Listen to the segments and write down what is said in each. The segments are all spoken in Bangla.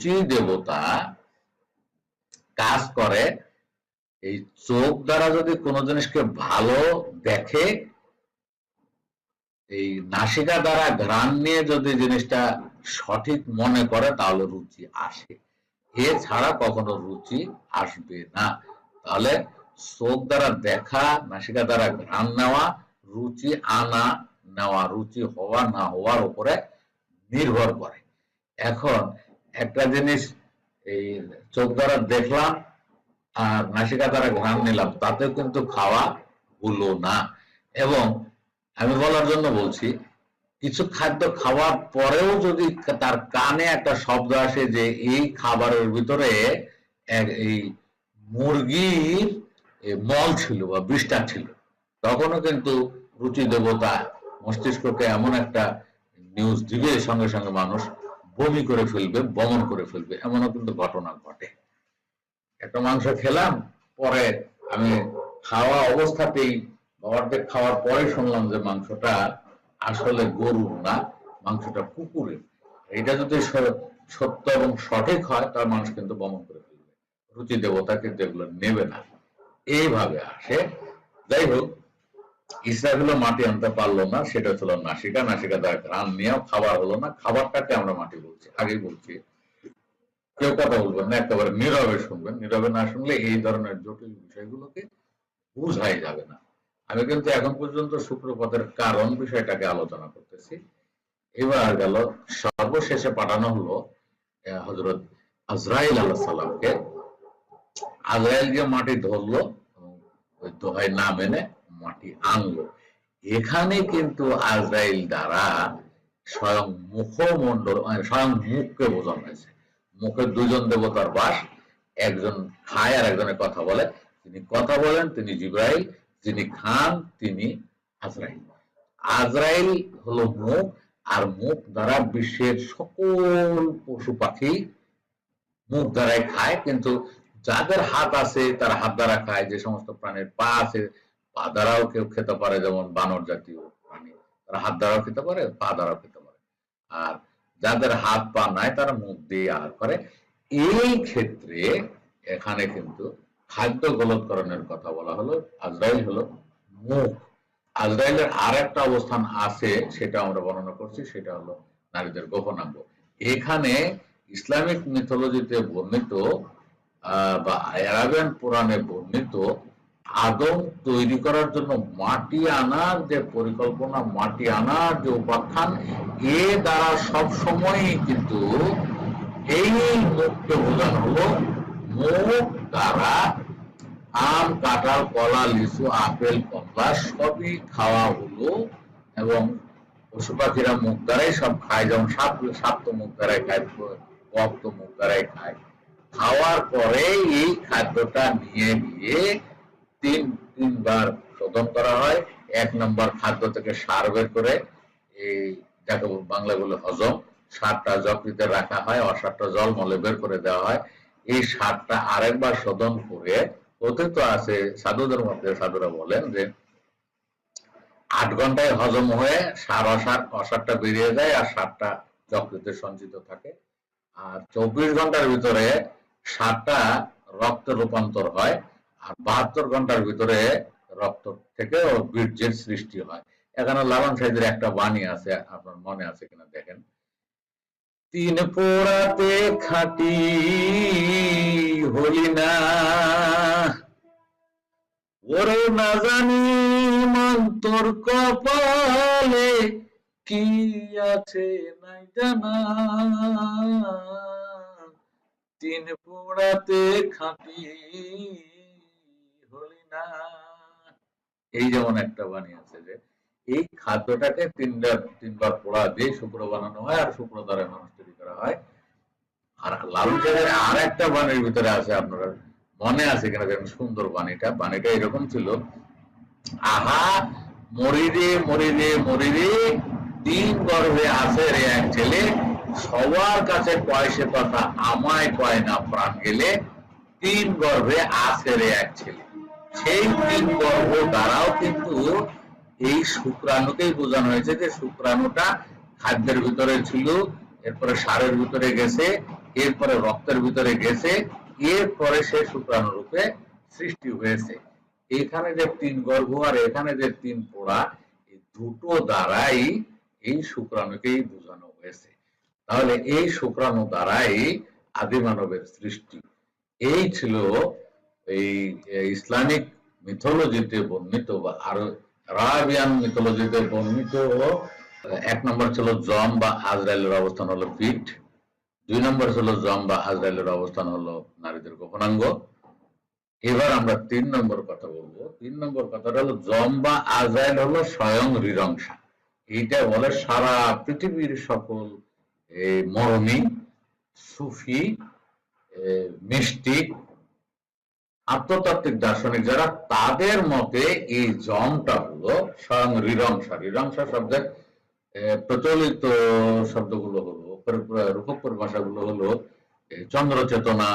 রুচি দেবতা কাজ করে এই চোখ দ্বারা যদি কোনো জিনিসকে ভালো দেখে, এই নাসিকা দ্বারা ঘ্রাণ নিয়ে যদি জিনিসটা সঠিক মনে করে, তাহলে রুচি আসে। এছাড়া কখনো রুচি আসবে না। তাহলে চোখ দ্বারা দেখা, নাসিকা দ্বারা ঘ্রাণ নেওয়া, রুচি আনা, নেওয়া, রুচি হওয়া, না হওয়ার উপরে নির্ভর করে। এখন একটা জিনিস এই চোখ দ্বারা দেখলাম আর নাসিকা দ্বারা ঘ্রাণ নিলাম তাতেও কিন্তু খাওয়া হলো না। এবং আমি বলার জন্য বলছি, কিছু খাদ্য খাওয়ার পরেও যদি তার কানে একটা শব্দ আসে যে এই খাবারের ভিতরে এই মুরগির মল ছিল বা বিষ্ঠা ছিল, তখনও কিন্তু রুচি দেবতা মস্তিষ্ককে এমন একটা নিউজ দিবে সঙ্গে সঙ্গে মানুষ। বমি করে ফেলবে, বমন করে ফেলবে, এমনও কিন্তু ঘটনা ঘটে। একটা মাংস খেলাম, পরে আমি খাওয়া অবস্থাতেই অর্ধেক খাওয়ার পরে শুনলাম যে মাংসটা আসলে গরুর না, মাংসটা কুকুরের। এটা যদি সত্য এবং সঠিক হয়, তার মানুষ কিন্তু বমন করে ফেলবে। রুচি দেবতা কিন্তু এগুলো নেবে না, এইভাবে আসে। যাই হোক ইসরাফিলও মাটি আনতে পারল না, সেটা ছিল নাসিকা। নাসিকা দ্বারা ঘ্রাণ নিয়েও খাবার হলো না, খাবারটাকে আমরা মাটি বলছি, আগেই বলছি। কেউ কথা বলবেন না, একেবারে নীরবে শুনবেন। নীরবে না শুনলে এই ধরনের জটিল বিষয়গুলোকে বুঝাই যাবে না। আমি কিন্তু এখন পর্যন্ত শুক্রপথের কারণ বিষয়টাকে আলোচনা করতেছি। এবার গেল, সর্বশেষে পাঠানো হলো হজরত আজরাইল আল্লাহ সাল্লামকে আজরাইল যে মাটি ধরলো ওই দোহাই না মেনে মাটি আনলো। এখানে কিন্তু আজরাইল দ্বারা স্বয়ং মুখমণ্ডল মানে স্বয়ং মুখকে বোঝানো হয়েছে। মুখে দুজন দেবতার বাস, একজন খায় আর একজনের কথা বলে। তিনি কথা বলেন, তিনি জিব্রাইল, যিনি খান, তিনি আজরাইল। আজরাইল হলো মুখ, আর মুখ দ্বারা বিশ্বের সকল পশু পাখি মুখ দ্বারাই খায়। কিন্তু যাদের হাত আছে, তারা হাত দ্বারা খায়। যে সমস্ত প্রাণীর পা আছে পা দ্বারাও কেউ খেতে পারে, যেমন বানর জাতীয় প্রাণী। তারা হাত দ্বারাও খেতে পারে, পা দ্বারাও খেতে পারে। আর যাদের হাত পা নাই, তারা মুখ দিয়ে আহার করে। এই ক্ষেত্রে এখানে কিন্তু খাদ্য গলৎকরণের কথা বলা হলো, আজরাইল হলো মুখ। আজরাইলের আর একটা অবস্থান আছে, সেটা আমরা বর্ণনা করছি, সেটা হলো নারীদের গোপনাঙ্গ। এখানে ইসলামিক মিথোলজিতে বর্ণিত বা অ্যারাবিয়ান পুরাণে বর্ণিত আদম তৈরি করার জন্য মাটি আনার যে পরিকল্পনা, মাটি আনার যে উপাখ্যান, এ দ্বারা সব সময়ই কিন্তু এই মুখকে বোঝানো হলো, মুখ দ্বারা আম, কাঁঠাল, কলা, লিচু, আপেল কমলা সবই খাওয়া হলো এবং পশু পাখিরা মুখ দ্বারাই সব খায়, যেমন সাপ সাপ তো মুখ দ্বারাই খায়, বক তো মুখ দ্বারাই খায়। খাওয়ার পরে এই খাদ্যটা নিয়ে গিয়ে তিন, তিনবার শোধন করা হয়। এক নম্বর খাদ্য থেকে সার বের করে, এই যাকে বাংলা বলে হজম, সারটা যকৃতে রাখা হয়, অসারটা জল মলে বের করে দেওয়া হয়। এই সারটা আরেকবার শোধন করে কথিত আছে, সাধুদের মধ্যে সাধুরা বলেন যে, আট ঘন্টায় হজম হয়ে সার অসার, অসারটা বেরিয়ে যায় আর সারটা যকৃতে সঞ্চিত থাকে। আর চব্বিশ ঘণ্টার ভিতরে সারটা রক্তে রূপান্তর হয়। আর বাহাত্তর ঘণ্টার ভিতরে রক্ত থেকে বীর্যের সৃষ্টি হয়। এখানে লালন সাহেবের একটা বাণী আছে, আপনার মনে আছে কিনা দেখেন। তিন পোড়াতে খাটি হলি না, ওরে না জানি মন্তর কপালে কি আছে নাই জানা। তিন পোড়াতে খাটি এই যেমন একটা বাণী আছে যে, এই খাদ্যটাকে তিনবার তিনবার পোড়া দিয়ে শুক্র বানানো হয় আর শুক্র দ্বারা মানুষ তৈরি করা হয়। আর লালন চাঁদের আর একটা বাণীর ভিতরে আছে আপনারা মনে আছে কিনা দেখেন সুন্দর বাণীটা। বাণীটা এরকম ছিল, আহা মরি রে মরি রে মরি রে তিন গর্ভে আছে রে এক ছেলে, সবার কাছে কয় সে কথা? আমায় কয় না, প্রাণ গেলে তিন গর্ভে আছে রে এক ছেলে। সেই তিন গর্ভ দ্বারাও কিন্তু এই শুক্রাণুকেই বোঝানো হয়েছে যে শুক্রাণুটা খাদ্যের ভিতরে ছিল, এরপরে সারের ভিতরে গেছে, এরপরে রক্তের ভিতরে গেছে, এরপরে সে শুক্রাণু রূপে সৃষ্টি হয়েছে। এখানে যে তিন গর্ভ আর এখানে যে তিন পোড়া, এই দুটো দ্বারাই এই শুক্রাণুকেই বোঝানো হয়েছে। তাহলে এই শুক্রাণু দ্বারাই আদি মানবের সৃষ্টি। এই ছিল এই ইসলামিক মিথোলজিতে বর্ণিত বা আরও আরাবিয়ান মিথোলজিতে বর্ণিত এক নম্বর ছিল জম বা আজরাইলের অবস্থান হলো পিঠ। দুই নম্বর ছিল জম বা আজরাইলের অবস্থান হলো নারীদের গোপনাঙ্গ। এবার আমরা তিন নম্বর কথা বলব। তিন নম্বর কথাটা হলো জম বা আজরাইল হলো স্বয়ং রিরংসা এইটা বলে সারা পৃথিবীর সকল মরমী সুফি মিষ্টিক আত্মতাত্ত্বিক দার্শনিক যারা, তাদের মতে এই জমটা হলো স্বয়ং রিরংসা। রিরংসা শব্দের প্রচলিত শব্দগুলো হলো রূপক পরিভাষাগুলো হলো চন্দ্র চেতনা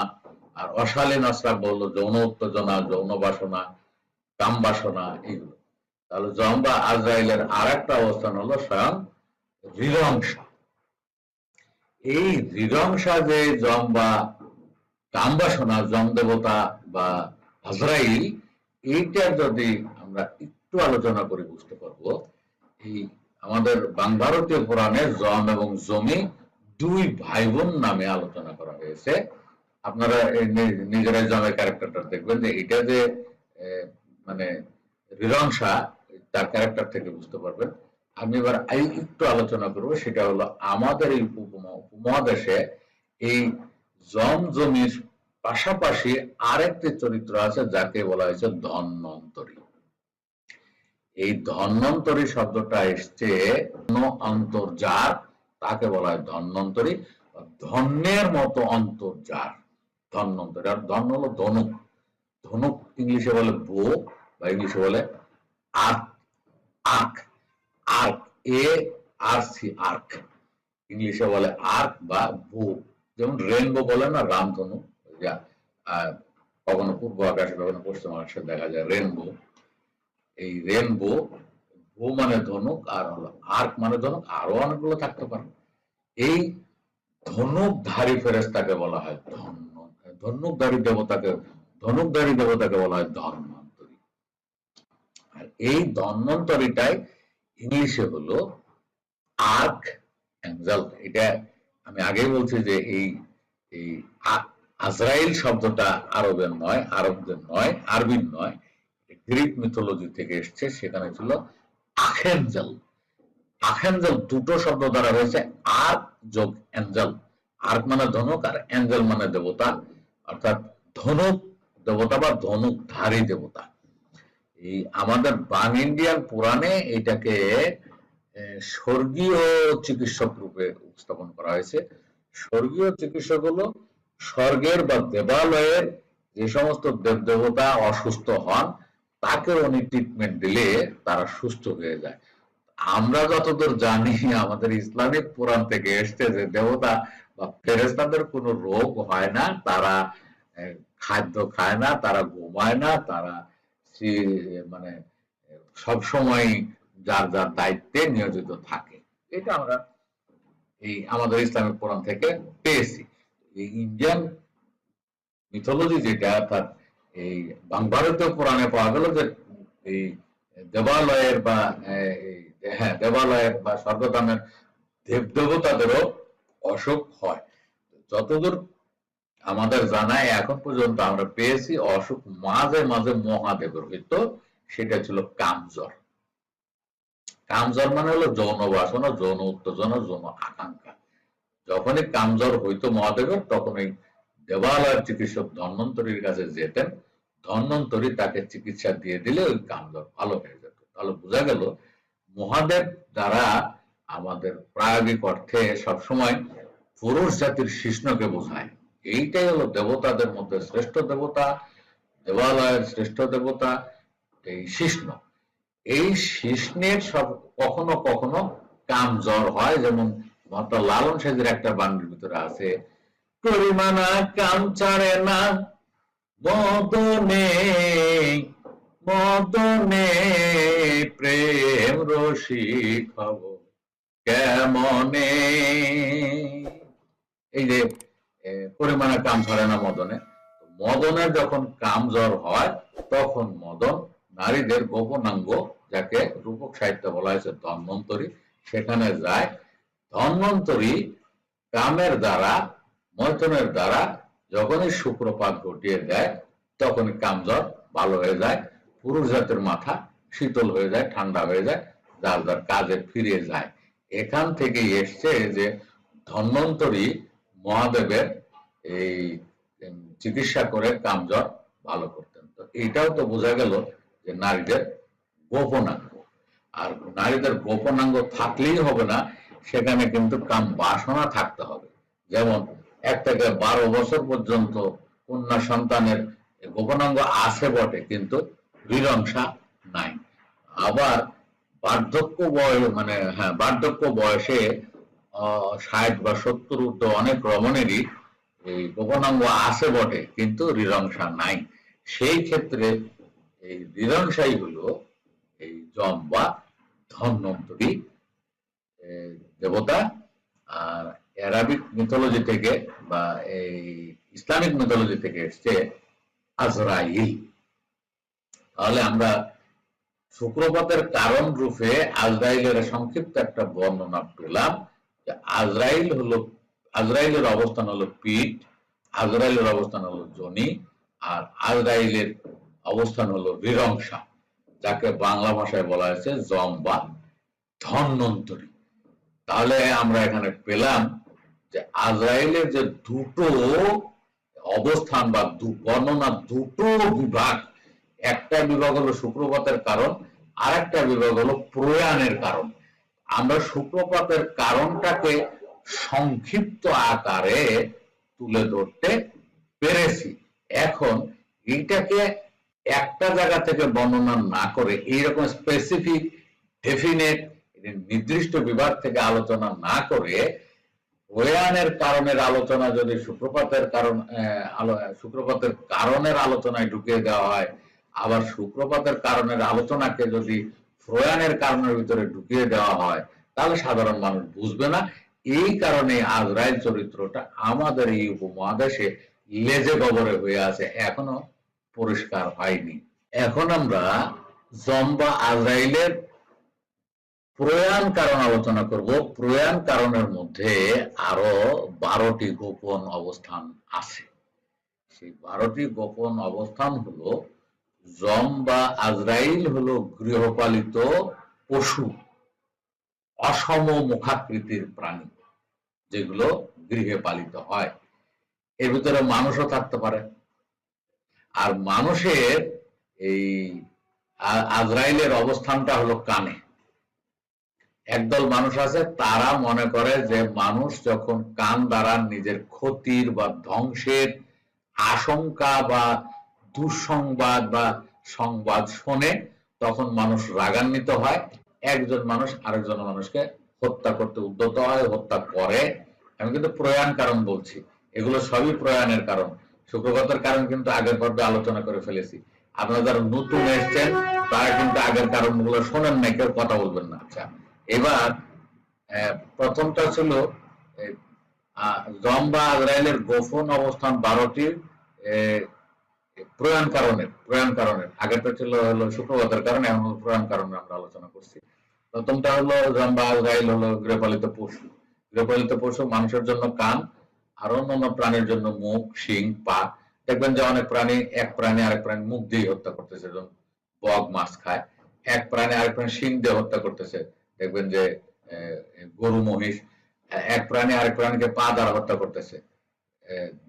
আর অশালীন অশ্রাব্য হলো যৌন উত্তেজনা, যৌন বাসনা, কাম বাসনা এগুলো তাহলে জম বা আজরাইলের আর একটা অবস্থান হলো স্বয়ং রিরংসা। এই রিরংসা যে জম বা কাম বাসনা জম দেবতা বা আজরাইল, এইটা যদি আমরা একটু আলোচনা করে বুঝতে পারব, এই আমাদের ভারতীয় পুরাণে জম এবং জমি দুই ভাই বোন নামে আলোচনা করা হয়েছে। আপনারা নিজেরাই জমের ক্যারেক্টারটা দেখবেন যে এটা যে মানে রিরংসা তার ক্যারেক্টার থেকে বুঝতে পারবেন। আমি এবার একটু আলোচনা করব, সেটা হলো আমাদের এই উপমহাদেশে এই জম জমির পাশাপাশি আরেকটি চরিত্র আছে যাকে বলা হয়েছে ধন্বন্তরী এই ধন্বন্তরী শব্দটা এসছে অন্তর্জার, তাকে বলা হয় ধন্বন্তরী ধন্যের মতো অন্তর্জার ধন্বন্তরী আর ধন্য হলো ধনুক। ধনুক ইংলিশে বলে বো বা ইংলিশে বলে arc arc arc, A R C, arc. ইংলিশে বলে আর্ক বা বো যেমন রেনবো বলে না, রামধনু। কখনো পূর্ব আকাশে, কখনো পশ্চিম আকাশে দেখা যায় রেনবো এই রেনবো ভূ মানে ধনুক, আর হলো আর্ক মানে ধনুক, আরও অনেকগুলো থাকতে পারে। এই ধনুকধারী ফেরেস্তাকে বলা হয় ধন্য ধনুকধারী দেবতাকে ধনুকধারী দেবতাকে বলা হয় ধন্বন্তরী। আর এই ধন্বন্তরীটাই ইংলিশে হলো আর্ক অ্যাঞ্জেল এটা আমি আগেই বলছি যে এই এই আজরাইল শব্দটা আরবের নয়, আরবদের নয়, আরবির নয় গ্রিক মিথোলজি থেকে এসছে, সেখানে ছিল আখেঞ্জেল আখেঞ্জেল দুটো শব্দ দ্বারা হয়েছে আর্ক যোগ অ্যাঞ্জেল আর্ক মানে ধনুক আর অ্যাঞ্জেল মানে দেবতা, অর্থাৎ ধনুক দেবতা বা ধনুকধারী দেবতা। এই আমাদের বাং ইন্ডিয়ান পুরাণে এটাকে স্বর্গীয় চিকিৎসক রূপে উপস্থাপন করা হয়েছে। স্বর্গীয় চিকিৎসক হলো স্বর্গের বা দেবালয়ের যে সমস্ত দেব দেবতা অসুস্থ হন তাকে উনি ট্রিটমেন্ট দিলে তারা সুস্থ হয়ে যায়। আমরা যতদূর জানি, আমাদের ইসলামিক পুরাণ থেকে এসছে যে দেবতা বা ফেরেস্তাদের কোনো রোগ হয় না, তারা খাদ্য খায় না, তারা ঘুমায় না, তারা মানে সব সময় যার যার দায়িত্বে নিয়োজিত থাকে। এটা আমরা এই আমাদের ইসলামিক পুরাণ থেকে পেয়েছি। এই ইন্ডিয়ান মিথোলজি যেটা, অর্থাৎ এই ভারতীয় পুরাণে পাওয়া গেল যে, এই দেবালয়ের বা হ্যাঁ দেবালয়ের বা স্বর্গদামের দেব দেবতাদেরও অসুখ হয়। যতদূর আমাদের জানায় এখন পর্যন্ত আমরা পেয়েছি অসুখ মাঝে মাঝে মহাদেবের হইতো, সেটা ছিল কামজ্বর। কামজ্বর মানে হলো যৌন বাসনা, যৌন উত্তেজনা, যৌন আকাঙ্ক্ষা। যখনই কামজ্বর হইতো মহাদেবের তখন এই দেবালয়ের চিকিৎসক ধন্বন্তরীর কাছে যেতেন। ধন্বন্তরী তাকে চিকিৎসা দিয়ে দিলে ওই কামজ্বর ভালো হয়ে যেত। তাহলে বোঝা গেল, মহাদেব দ্বারা আমাদের প্রায়োগিক অর্থে সবসময় পুরুষ জাতির শিষ্ণকে বোঝায়। এইটাই হলো দেবতাদের মধ্যে শ্রেষ্ঠ দেবতা, দেবালয়ের শ্রেষ্ঠ দেবতা, এই শিষ্ণ। এই শিষ্ণের সব কখনো কখনো কাম জ্বর হয়, যেমন মহাত্মা লালন একটা ভিতরে আছে। করিমানা কাম ছাড়ে না, মদনে প্রেম রসিক হব কেমনে? এই যে পরিমাণে কাম ধরে না, মদনে। মদনের যখন কাম জ্বর হয়, তখন মদন নারীদের গোপনাঙ্গ, যাকে রূপক সাহিত্য বলা হয়েছে ধন্বন্তরী, সেখানে যায় ধন্বন্তরী কামের দ্বারা, মৈথনের দ্বারা যখনই শুক্রপাত ঘটিয়ে দেয়, তখনই কামজ্বর ভালো হয়ে যায়, পুরুষ জাতের মাথা শীতল হয়ে যায়, ঠান্ডা হয়ে যায়, যার যার কাজে ফিরে যায়। এখান থেকে এসছে যে ধন্বন্তরী মহাদেবের এই চিকিৎসা করে কামজ্বর ভালো করতেন। তো এটাও তো বোঝা গেল যে নারীদের গোপনাঙ্গ। আর নারীদের গোপনাঙ্গ থাকলেই হবে না সেখানে কিন্তু কাম বাসনা থাকতে হবে। যেমন এক থেকে বারো বছর পর্যন্ত কন্যা সন্তানের গোপনাঙ্গ আছে বটে কিন্তু বিরংসা নাই। আবার বার্ধক্য বয়স মানে হ্যাঁ বার্ধক্য বয়সে ষাট বা সত্তর ঊর্ধ্ব অনেক রমণেরই এই গোপনাঙ্গ আছে বটে কিন্তু রিরংসা নাই। সেই ক্ষেত্রে এই রিরংসাই হলো এই জম বা ধন্বন্তরী এ, দেবতা আর অ্যারাবিক মিথোলজি থেকে বা এই ইসলামিক মিথোলজি থেকে এসছে আজরাইল। তাহলে আমরা শুক্রপাতের কারণ রূপে আজরাইলের সংক্ষিপ্ত একটা বর্ণনা পেলাম যে আজরাইল হলো, আজরাইলের অবস্থান হলো পিঠ, আজরাইলের অবস্থান হলো জনি আর আজরাইলের অবস্থান হলো বিরংসা যাকে বাংলা ভাষায় বলা হয়েছে জম বা ধন্বন্তরী। তাহলে আমরা এখানে পেলাম যে আজরাইলের যে দুটো অবস্থান বা বর্ণনা দুটো বিভাগ, একটা বিভাগ হলো শুক্রপাতের কারণ আর একটা বিভাগ হলো প্রয়াণের কারণ। আমরা শুক্রপাতের কারণটাকে সংক্ষিপ্ত আকারে তুলে ধরতে পেরেছি। এখন এইটাকে একটা জায়গা থেকে বর্ণনা না করে এইরকম স্পেসিফিক ডেফিনেট নির্দিষ্ট বিভাগ থেকে আলোচনা না করে প্রয়াণের কারণের আলোচনা যদি সুপ্রপাতের কারণ সুপ্রপাতের কারণের আলোচনায় ঢুকিয়ে দেওয়া হয়, আবার সুপ্রপাতের কারণের আলোচনাকে যদি প্রয়াণের কারণের ভিতরে ঢুকিয়ে দেওয়া হয়, তাহলে সাধারণ মানুষ বুঝবে না। এই কারণে আজরাইল চরিত্রটা আমাদের এই উপমহাদেশে লেজে গবরে হয়ে আছে, এখনও পরিষ্কার হয়নি। এখন আমরা জম্বা আজরাইলের প্রয়াণ কারণ আলোচনা করব। প্রয়াণ কারণের মধ্যে আরও বারোটি গোপন অবস্থান আছে। সেই বারোটি গোপন অবস্থান হলো, জম বা আজরাইল হলো গৃহপালিত পশু, অসম মুখাকৃতির প্রাণী, যেগুলো গৃহে পালিত হয়। এর ভিতরে মানুষও থাকতে পারে। আর মানুষের এই আজরাইলের অবস্থানটা হলো কানে। একদল মানুষ আছে, তারা মনে করে যে মানুষ যখন কান দ্বারা নিজের ক্ষতির বা ধ্বংসের আশঙ্কা বা দুঃসংবাদ বা সংবাদ শোনে, তখন মানুষ রাগান্বিত হয়। একজন মানুষ আরেকজন মানুষকে হত্যা করতে উদ্যত হয়, হত্যা করে। আমি কিন্তু প্রয়াণ কারণ বলছি। এগুলো সবই প্রয়াণের কারণ। শুক্রগতের কারণ কিন্তু আগের পর্বে আলোচনা করে ফেলেছি। আপনারা যারা নতুন এসছেন, তারা কিন্তু আগের কারণগুলো শোনেন না কেউ কথা বলবেন না। আচ্ছা। এবার প্রথমটা ছিল জম বা আজরাইলের গোপন অবস্থান বারোটি প্রয়াণ কারণের প্রয়াণ কারণের। আগেরটা ছিল হলো শুক্রবাতের কারণে, এখন প্রয়াণ কারণে আমরা আলোচনা করছি। প্রথমটা হলো জম বা আজরাইল হলো গৃহপালিত পশু। গৃহপালিত পশু মানুষের জন্য কান, আর অন্যান্য প্রাণীর জন্য মুখ, শিং, পা। দেখবেন যে অনেক প্রাণী, এক প্রাণী আরেক প্রাণী মুখ দিয়ে হত্যা করতেছে বগ মাছ খায়। এক প্রাণী আরেক প্রাণী শিং দিয়ে হত্যা করতেছে। দেখবেন যে গরু, মহিষ এক প্রাণী আরেক প্রাণীকে পা দ্বারা হত্যা করতেছে।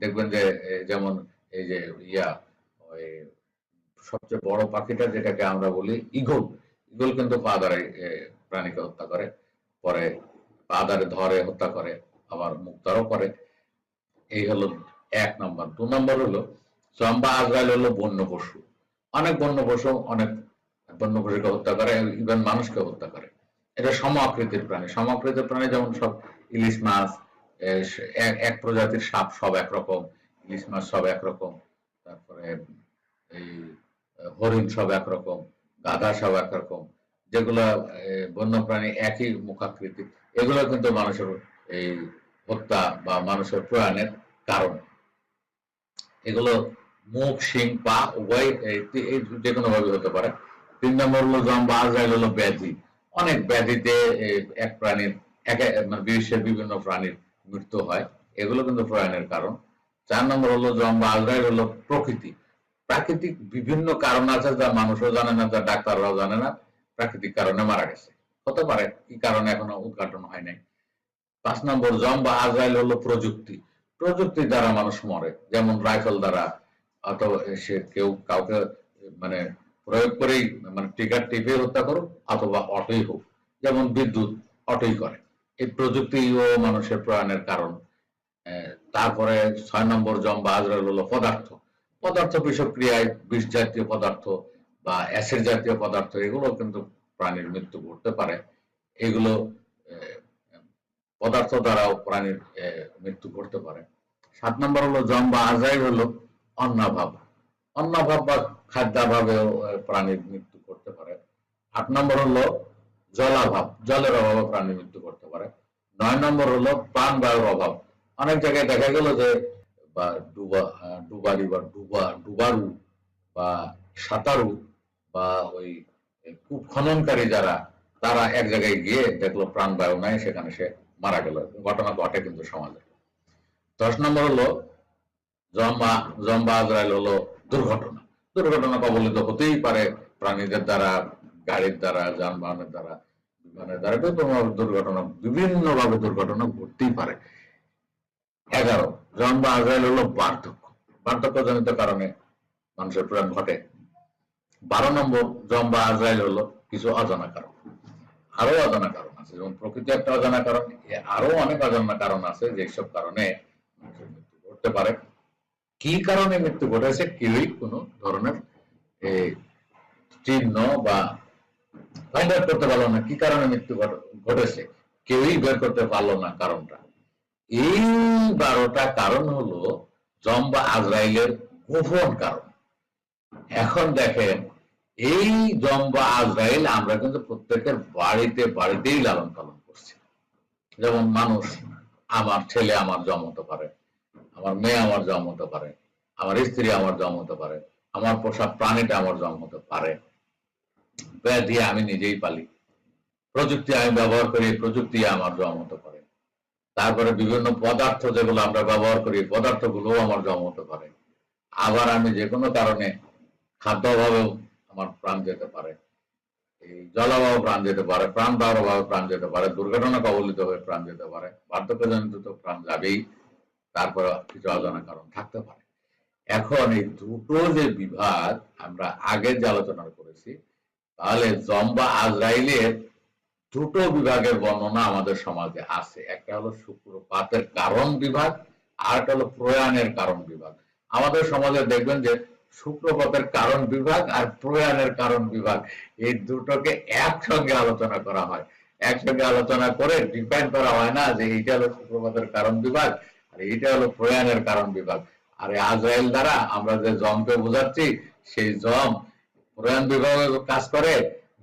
দেখবেন যে যেমন এই যে ইয়া সবচেয়ে বড় পাখিটা যেটাকে আমরা বলি ইগল। ইগল কিন্তু পা দ্বারা প্রাণীকে হত্যা করে। পরে পা দ্বারে ধরে, হত্যা করে, আবার মুখ দ্বারাও করে। এই হলো এক নম্বর। দু নম্বর হলো জম্বা আজরাইল হলো বন্য পশু। অনেক বন্য পশু, অনেক বন্য পশুকে হত্যা করে, ইভেন মানুষকে হত্যা করে। এটা সম আকৃতির প্রাণী। সম আকৃতির প্রাণী যেমন সব ইলিশ মাছ এক- প্রজাতির সাপ সব একরকম, ইলিশ মাছ সব একরকম, তারপরে এই হরিণ সব একরকম, গাধা সব একরকম, যেগুলো বন্যপ্রাণী একই মুখাকৃতি। এগুলো কিন্তু মানুষের এই হত্যা বা মানুষের প্রয়াণের কারণ। এগুলো মুখ, শিং, পা, উভয় যে কোনো ভাবে হতে পারে। তিন নম্বর হলো জম, বা আজরাইল হলো ব্যাধি। অনেক ব্যাধিতে এক প্রাণীর মানে বিশ্বের বিভিন্ন প্রাণীর মৃত্যু হয়। এগুলো কিন্তু প্রয়াণের কারণ। চার নম্বর হলো জম বা আজরাইল হলো প্রকৃতি। প্রাকৃতিক বিভিন্ন কারণ আছে যা মানুষও জানে না, যা ডাক্তাররাও জানে না। প্রাকৃতিক কারণে মারা গেছে। হতে পারে, কি কারণে এখনও উদ্ঘাটন হয় নাই। পাঁচ নম্বর জম বা আজরাইল হলো প্রযুক্তি। প্রযুক্তি দ্বারা মানুষ মরে। যেমন রাইফেল দ্বারা, অথবা সে কেউ কাউকে মানে প্রয়োগ করেই মানে টিকার টিপে হত্যা করুক অথবা অটোই হোক, যেমন বিদ্যুৎ অটোই করে। এই প্রযুক্তিও মানুষের প্রয়াণের কারণ। তারপরে ছয় নম্বর জম বা হলো পদার্থ। পদার্থ বিষক্রিয়ায় বিষ জাতীয় পদার্থ বা অ্যাসিড জাতীয় পদার্থ, এগুলো কিন্তু প্রাণীর মৃত্যু ঘটতে পারে। এগুলো পদার্থ দ্বারাও প্রাণীর মৃত্যু ঘটতে পারে। সাত নম্বর হলো জম বা আজরাইল হলো অন্নাভাব। অন্নাভাব বা খাদ্যাভাবেও প্রাণীর মৃত্যু করতে পারে। আট নম্বর হলো জলাভাব, জলের অভাবে প্রাণীর মৃত্যু করতে পারে। নয় নম্বর হলো প্রাণবায়ুর অভাব। অনেক জায়গায় দেখা গেল যে, বা ডুবা ডুবারি বা ডুবা, ডুবারু বা সাঁতারু বা ওই কূপ খননকারী যারা, তারা এক জায়গায় গিয়ে দেখল প্রাণবায়ু নাই, সেখানে সে মারা গেল। ঘটনা ঘটে কিন্তু সমাজে। দশ নম্বর হলো জম্বা জম্বা আজরাইল হলো দুর্ঘটনা। দুর্ঘটনা কবলিত হতেই পারে প্রাণীদের দ্বারা, গাড়ির দ্বারা, যানবাহনের দ্বারা, বিমানের দ্বারা দুর্ঘটনা বিভিন্ন ভাবে দুর্ঘটনা ঘটতেই পারে। এগারো জম্বা আজরাইল হলো বার্ধক্য। বার্ধক্যজনিত কারণে মানুষের প্রাণ ঘটে। বারো নম্বর জম্বা আজরাইল হলো কিছু অজানা কারণ। আরও অজানা কারণ আছে, যেমন প্রকৃতি একটা অজানা কারণ। আরও অনেক অজানা কারণ আছে, যেসব কারণে মানুষের মৃত্যু ঘটতে পারে। কি কারণে মৃত্যু ঘটেছে কেউই কোনো ধরনের চিহ্ন বা ফাইন্ড আউট করতে পারল না, কি কারণে মৃত্যু ঘটেছে? কেউই বের করতে পারল না কারণটা। এই বারোটা কারণ হলো জম্বা আজরাইলের গোপন কারণ। এখন দেখেন, এই জম্বা আজরাইল আমরা কিন্তু প্রত্যেকের বাড়িতে বাড়িতেই লালন পালন করছি। যেমন মানুষ, আমার ছেলে আমার জম হতে পারে। আমার মেয়ে আমার জম হতে পারে, আমার স্ত্রী আমার জম হতে পারে, আমার পোষা প্রাণীটা আমার জম হতে পারে। ব্যাধি আমি নিজেই পালি। প্রযুক্তি আমি ব্যবহার করি, প্রযুক্তি আমার জম হতে পারে। তারপরে বিভিন্ন পদার্থ যেগুলো আমরা ব্যবহার করি, এই পদার্থগুলোও আমার জম হতে পারে। আবার আমি যে কোনো কারণে খাদ্য অভাবেও আমার প্রাণ যেতে পারে। এই জলাভাবে প্রাণ যেতে পারে, প্রাণ পাওয়ার অভাবে প্রাণ যেতে পারে, দুর্ঘটনা কবলিত হয়ে প্রাণ যেতে পারে, বার্ধক্যজনিত তো প্রাণ যাবেই। তারপরে কিছু অজানা কারণ থাকতে পারে। এখন এই দুটো যে বিভাগ আমরা আগে যে আলোচনা করেছি, তাহলে জম্বা আজরাইলের দুটো বিভাগের বর্ণনা আমাদের সমাজে আছে। একটা হলো শুক্রপাতের কারণ বিভাগ আর একটা হলো প্রয়াণের কারণ বিভাগ। আমাদের সমাজে দেখবেন যে শুক্রপাতের কারণ বিভাগ আর প্রয়াণের কারণ বিভাগ, এই দুটোকে একসঙ্গে আলোচনা করা হয়। একসঙ্গে আলোচনা করে ডিফাইন করা হয় না যে এইটা হলো শুক্রপাতের কারণ বিভাগ আর এইটা হলো প্রয়াণের কারণ বিভাগ। আর এই আজরাইল দ্বারা আমরা যে জমকে বোঝাচ্ছি, সেই জম প্রয়াণ বিভাগে কাজ করে,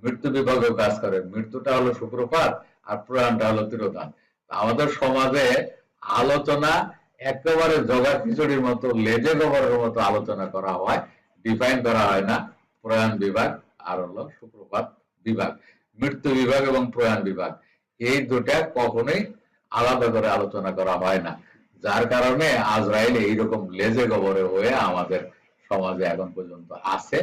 মৃত্যু বিভাগেও কাজ করে। মৃত্যুটা হলো শুক্রপাত আর প্রয়াণটা হলো তিরোধান। আমাদের সমাজে আলোচনা একেবারে জগা খিচুড়ির মতো, লেজে গোবরের মতো আলোচনা করা হয় ডিফাইন করা হয় না। প্রয়াণ বিভাগ আর হলো সুপ্রভাত বিভাগ। মৃত্যু বিভাগ এবং প্রয়াণ বিভাগ। এই দুটা কখনোই আলাদা করে আলোচনা করা হয় না। যার কারণে আজরাইল এইরকম লেজে গোবরে হয়ে আমাদের সমাজে এখন পর্যন্ত আছে।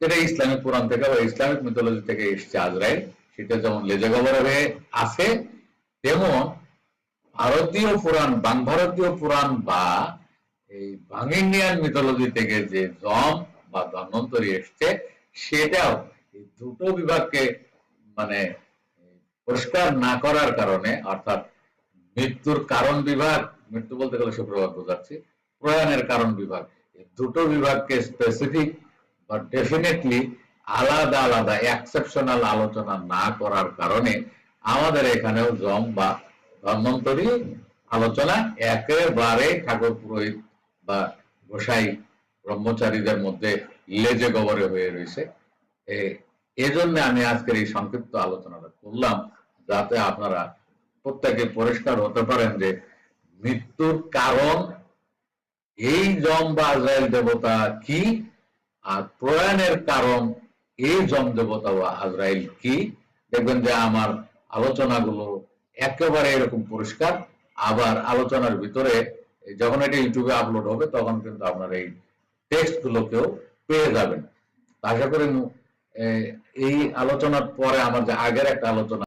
যেটা ইসলামিক পুরাণ থেকে বা ইসলামিক মিথোলজি থেকে এসছে আজরাইল। সেটা যেমন লেজে গোবরে হয়ে আছে, তেমন ভারতীয় পুরাণ বাং ভারতীয় পুরাণ বা এই বাং ইন্ডিয়ান মিথোলজি থেকে যে জম বা ধন্বন্তরী এসছে, সেটাও এই দুটো বিভাগকে মানে পরিষ্কার না করার কারণে, অর্থাৎ মৃত্যুর কারণ বিভাগ মৃত্যু বলতে গেলে সুপ্রভাত বোঝাচ্ছি। প্রয়াণের কারণ বিভাগ। দুটো বিভাগকে স্পেসিফিক বা ডেফিনেটলি আলাদা আলাদা এক্সেপশনাল আলোচনা না করার কারণে আমাদের এখানেও জম বা ধন্বন্তরী আলোচনা একেবারে ঠাকুর পুরোহিত বা গোসাই ব্রহ্মচারীদের মধ্যে লেজে গবরে হয়ে রয়েছে। এজন্য আমি আজকের এই সংক্ষিপ্ত আলোচনাটা করলাম যাতে আপনারা প্রত্যেকে পরিষ্কার হতে পারেন যে মৃত্যুর কারণ, এই জম বা আজরাইল দেবতা কি? আর প্রয়াণের কারণ, এই জম দেবতা বা আজরাইল কি? দেখবেন যে আমার আলোচনাগুলো একেবারে এরকম পরিষ্কার। আবার আলোচনার ভিতরে যখন এটা ইউটিউবে আপলোড হবে, তখন কিন্তু আপনার এই টেক্সট গুলোকেও পেয়ে যাবেন। আশা করি এই আলোচনার পরে আমার যে আগের একটা আলোচনা